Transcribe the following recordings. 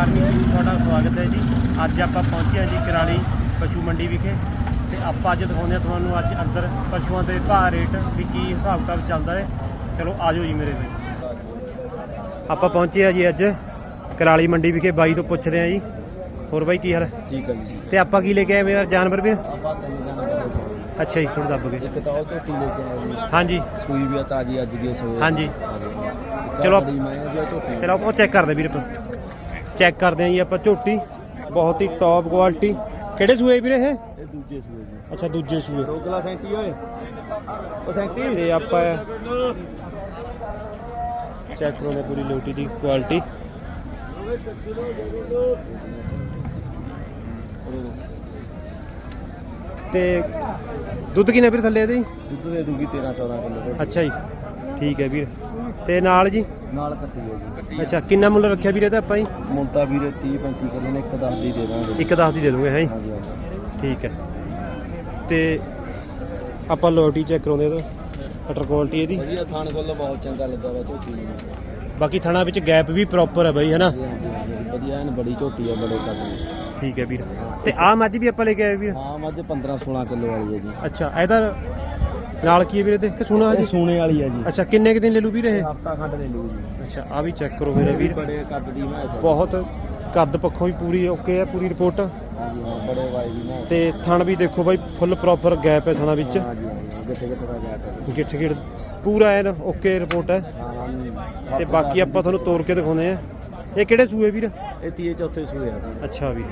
Farming ਵਿੱਚ ਤੁਹਾਡਾ ਸਵਾਗਤ ਹੈ ਜੀ। ਅੱਜ ਆਪਾਂ ਪਹੁੰਚੇ ਹਾਂ ਜੀ ਕਰਾਲੀ ਪਸ਼ੂ ਮੰਡੀ ਵਿਖੇ ਤੇ ਆਪਾਂ ਅੱਜ ਦਿਖਾਉਂਦੇ ਹਾਂ ਤੁਹਾਨੂੰ ਅੱਜ ਅੰਦਰ ਪਸ਼ੂਆਂ ਦੇ ਭਾਅ ਰੇਟ ਵੀ ਕੀ ਹਿਸਾਬ ਕਿਤਾਬ ਚੱਲਦਾ ਹੈ। ਚਲੋ ਆਜੋ ਜੀ ਮੇਰੇ ਵੀਰ। ਆਪਾਂ ਪਹੁੰਚੇ ਹਾਂ ਜੀ ਅੱਜ ਕਰਾਲੀ ਮੰਡੀ ਵਿਖੇ ਬਾਈ ਤੋਂ ਪੁੱਛਦੇ ਹਾਂ ਜੀ। ਹੋਰ ਬਾਈ ਕੀ ਹਾਲ ਹੈ? ਠੀਕ ਹੈ ਜੀ। ਤੇ ਆਪਾਂ ਕੀ ਲੈ ਕੇ ਆਏ ਯਾਰ ਜਾਨਵਰ ਵੀਰ? ਅੱਛਾ ਜੀ ਥੋੜਾ ਦੱਬ ਗਏ ਇੱਕ ਤਾਂ ਉਹ ਝੋਟੀ ਲੈ ਕੇ ਆਏ ਜੀ। ਹਾਂਜੀ। ਸੂਈ ਵੀ ਆ ਤਾਜੀ ਅੱਜ ਦੀ ਸੋਏ ਹਾਂਜੀ। ਚਲੋ ਚਲੋ। ਆਪਾਂ ਚੈੱਕ ਕਰਦੇ ਵੀਰ ਆਪਾਂ। ਚੈੱਕ ਕਰਦੇ ਹਾਂ ਜੀ ਆਪਾਂ ਝੋਟੀ। ਬਹੁਤ ਹੀ ਟੌਪ ਕੁਆਲਿਟੀ ਕਿਹੜੇ ਸੂਏ ਵੀਰੇ ਇਹ? ਇਹ ਦੂਜੇ ਸੂਏ ਜੀ। ਅੱਛਾ ਦੂਜੇ ਸੂਏ। ਦੋ ਗਲਾ ਸੈਂਟੀ ਓਏ। ਉਹ ਸੈਂਟੀ ਤੇ ਆਪਾਂ ਚੈੱਕ ਕਰਾਉਂਦੇ ਪੂਰੀ ਲੋਟੀ ਦੀ ਕੁਆਲਿਟੀ ਤੇ ਦੁੱਧ ਕਿੰਨਾ ਵੀਰ ਥੱਲੇ ਇਹਦੇ? ਜੀ? ਦੁੱਧ ਦੇ ਦੂਗੀ 13 14 ਕਿਲੋ ਅੱਛਾ ਜੀ। ਠੀਕ ਹੈ ਵੀਰ। ਤੇ ਨਾਲ ਜੀ? ਨਾਲ ਕੱਟੀ ਹੈ। ਜੀ ਅੱਛਾ ਕਿੰਨਾ ਮੁੱਲ ਰੱਖਿਆ ਵੀਰੇ ਦਾ ਆਪਾਂ ਜੀ? ਮੁੰਤਾ ਵੀਰੇ 30 35 ਕਿਲੋ ਨੇ ਇੱਕ 10 ਦੀ ਦੇ ਦਾਂਗੇ। ਇੱਕ 10 ਦੀ ਦੇ ਦੂੰਗੇ ਹੈ ਜੀ? ਹਾਂਜੀ ਹਾਂਜੀ। ਠੀਕ ਹੈ। ਤੇ ਆਪਾਂ ਲੋਟੀ ਚੈੱਕ ਕਰਾਉਂਦੇ ਇਹਦਾ ਕਟਰ ਕੁਆਲਿਟੀ ਇਹਦੀ। ਵਧੀਆ ਥਾਣ ਕੋਲ ਬਹੁਤ ਚੰਗਾ ਲੱਗਾ ਵਾ ਝੋਟੀ ਨੂੰ। ਬਾਕੀ ਥਣਾ ਵਿੱਚ ਗੈਪ ਵੀ ਪ੍ਰੋਪਰ ਹੈ ਬਾਈ ਹੈਨਾ? ਹਾਂਜੀ, ਹਾਂਜੀ, ਹਾਂਜੀ। ਵਧੀਆ ਐਨ ਬੜੀ ਝੋਟੀ ਆ ਬੜੇ ਕੱਦ ਠੀਕ ਹੈ ਵੀਰ। ਤੇ ਆਹ ਮੱਝ ਵੀ ਆਪਾਂ ਲੈ ਕੇ ਆਏ ਵੀਰ? ਹਾਂ ਮੱਝ 15 16 ਕਿਲੋ ਵਾਲੀ ਹੈ ਜੀ। ਅੱਛਾ ਇਹਦਾ ਨਾਲ ਕੀ ਹੈ ਵੀਰੇ ਤੇ? ਕਿ ਸੁਣਾ ਹਜੇ ਸੂਣੇ ਵਾਲੀ ਹੈ ਜੀ। ਅੱਛਾ ਕਿੰਨੇ ਕੁ ਦਿਨ ਲੈ ਲੂ ਵੀਰ ਇਹ? ਹਫਤਾ ਖੰਡ ਲੈ ਲੂ ਜੀ। ਅੱਛਾ ਆ ਵੀ ਚੈੱਕ ਕਰੋ ਮੇਰਾ ਵੀਰ। ਬੜੇ ਕੱਦ ਦੀ ਮੈਂ ਬਹੁਤ ਕੱਦ ਪੱਖੋਂ ਵੀ ਪੂਰੀ ਓਕੇ ਹੈ ਪੂਰੀ ਰਿਪੋਰਟ। ਹਾਂ ਬੜੇ ਵਾਈ ਦੀ ਮੈਂ। ਤੇ ਥਣ ਵੀ ਦੇਖੋ ਬਾਈ ਫੁੱਲ ਪ੍ਰੋਪਰ ਗੈਪ ਹੈ ਥਣਾ ਵਿੱਚ। ਦਾ ਗਿਆ ਕਰ ਗਿੱਠ ਗਿੱਠ ਪੂਰਾ ਐਨ ਓਕੇ ਰਿਪੋਰਟ ਹੈ। ਹਾਂ ਤੇ ਬਾਕੀ ਆਪਾਂ ਤੁਹਾਨੂੰ ਤੋੜ ਕੇ ਦਿਖਾਉਂਦੇ ਆ ਇਹ ਕਿਹੜੇ ਸੂਏ ਵੀਰ? ਇਹ ਤੀਏ ਚੌਥੇ ਸੂਏ ਆ ਜੀ। ਅੱਛਾ ਵੀਰ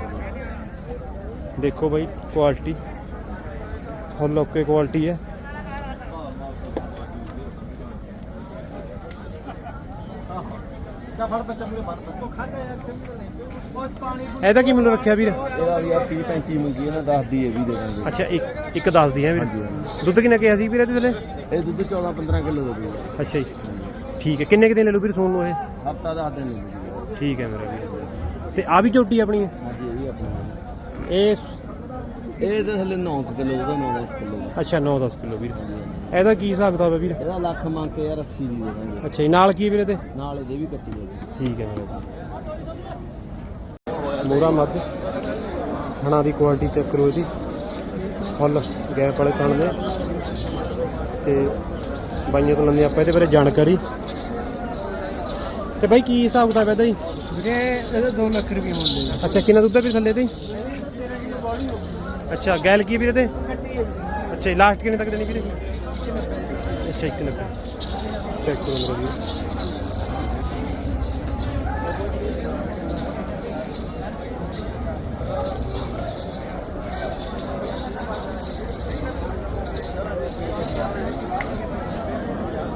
ਦੇਖੋ ਬਾਈ ਕੁਆਲਿਟੀ ਫੁੱਲ ਓਕੇ ਕੁਆਲਿਟੀ ਹੈ। ਇਹਦਾ ਕੀ ਮੁੱਲ ਰੱਖਿਆ ਵੀਰ? ਇਹਦਾ ਵੀ ਆ 30 35 ਮੰਗੀ ਇਹਨਾਂ 10 ਦੀ ਇਹ ਵੀ ਦੇ ਦਾਂਗੇ। ਅੱਛਾ ਇੱਕ ਇੱਕ ਦੱਸ ਦੀ ਹੈ ਵੀਰ। ਦੁੱਧ ਕਿੰਨਾ ਕਿਹਾ ਸੀ ਵੀਰ ਇਹਦੇ ਥੱਲੇ? ਇਹ ਦੁੱਧ 14 15 ਕਿਲੋ ਦਾ ਵੀ ਅੱਛਾ ਜੀ। ਠੀਕ ਹੈ ਕਿੰਨੇ ਕੁ ਦਿਨ ਲੈ ਲੂ ਵੀਰ ਸੋਨ ਨੂੰ ਇਹ? ਹਫਤਾ 10 ਦਿਨ ਲੈ ਲੂ ਠੀਕ ਹੈ ਮੇਰਾ ਵੀਰ। ਤੇ ਆ ਵੀ ਝੋਟੀ ਆਪਣੀ ਹੈ? ਹਾਂਜੀ ਇਹ ਵੀ ਆਪਣਾ ਇਹ ਇਹ ਤਾਂ ਥੱਲੇ 9 ਕਿਲੋ ਦਾ 9 10 ਕਿਲੋ ਦਾ। ਅੱਛਾ 9-10 ਕਿਲੋ ਵੀਰ। ਇਹਦਾ ਕੀ ਕਿਤਾਬ ਹੈ ਵੀਰ? ਇਹਦਾ ਲੱਖ ਮੰਗ ਕੇ ਯਾਰ 80 ਦੀ ਦੇ ਦਾਂਗੇ। ਅੱਛਾ ਜੀ ਨਾਲ ਕੀ ਹੈ ਵੀਰ ਇਹਦੇ? ਨਾਲ ਇਹਦੇ ਵੀ ਕੱਟੀ ਦੇ ਦਾਂਗੇ ਠੀਕ ਹੈ ਮੇਰਾ ਮੋਰਾ ਮੱਝ ਥਣਾ ਦੀ ਕੁਆਲਿਟੀ ਚੈੱਕ ਕਰੋ ਇਹਦੀ। ਫੁੱਲ ਗੈਪ ਵਾਲੇ ਥਣ ਨੇ ਤੇ ਬਾਈਆਂ ਤੋਂ ਲੈਂਦੇ ਆਪਾਂ ਇਹਦੇ ਬਾਰੇ ਜਾਣਕਾਰੀ। ਤੇ ਬਾਈ ਕੀ ਹਿਸਾਬ ਕਿਤਾਬ ਹੈ ਇਹਦਾ ਜੀ? ਵੀਰੇ ਇਹਦੇ 2 ਲੱਖ ਰੁਪਏ ਹੁੰਦੇ ਅੱਛਾ ਕਿੰਨਾ ਦੁੱਧ ਹੈ ਵੀ ਥੱਲੇ ਤੇ ਅੱਛਾ ਗੈਲ ਕੀ ਵੀਰੇ ਤੇ? ਅੱਛਾ ਲਾਸਟ ਕਿੰਨੇ ਤੱਕ ਦੇਣੀ ਵੀਰੇ? ਅੱਛਾ ਇੱਕ ਨੱਬੇ ਚੈੱਕ ਕਰੋ ਮੇਰਾ ਵੀਰ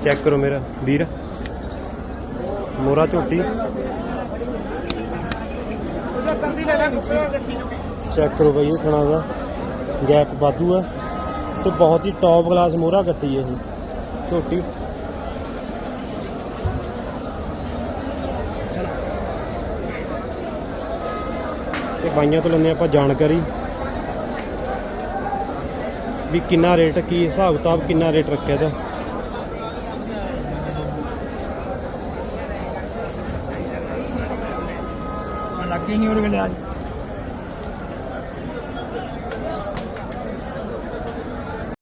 ਚੈੱਕ ਕਰੋ ਮੇਰਾ ਵੀਰ। ਮੋਰਾ ਝੋਟੀ। ਚੈੱਕ ਕਰੋ ਬਈ ਇਹ ਥਣਾ ਦਾ। ਗੈਪ ਵਾਧੂ ਹੈ ਤੇ ਬਹੁਤ ਹੀ ਟੌਪ ਕਲਾਸ ਮੋਹਰਾ ਕੱਟੀ ਇਹ। ਝੋਟੀ। ਤੇ ਬਾਈਆਂ ਤੋਂ ਲੈਂਦੇ ਆਪਾਂ ਜਾਣਕਾਰੀ। ਵੀ ਕਿੰਨਾ ਰੇਟ ਕੀ ਹਿਸਾਬ ਕਿਤਾਬ ਕਿੰਨਾ ਰੇਟ ਰੱਖਿਆ ਇਹਦਾ? ਲੱਗੇ ਨਹੀਂ ਉਹਨੇ ਅੱਜ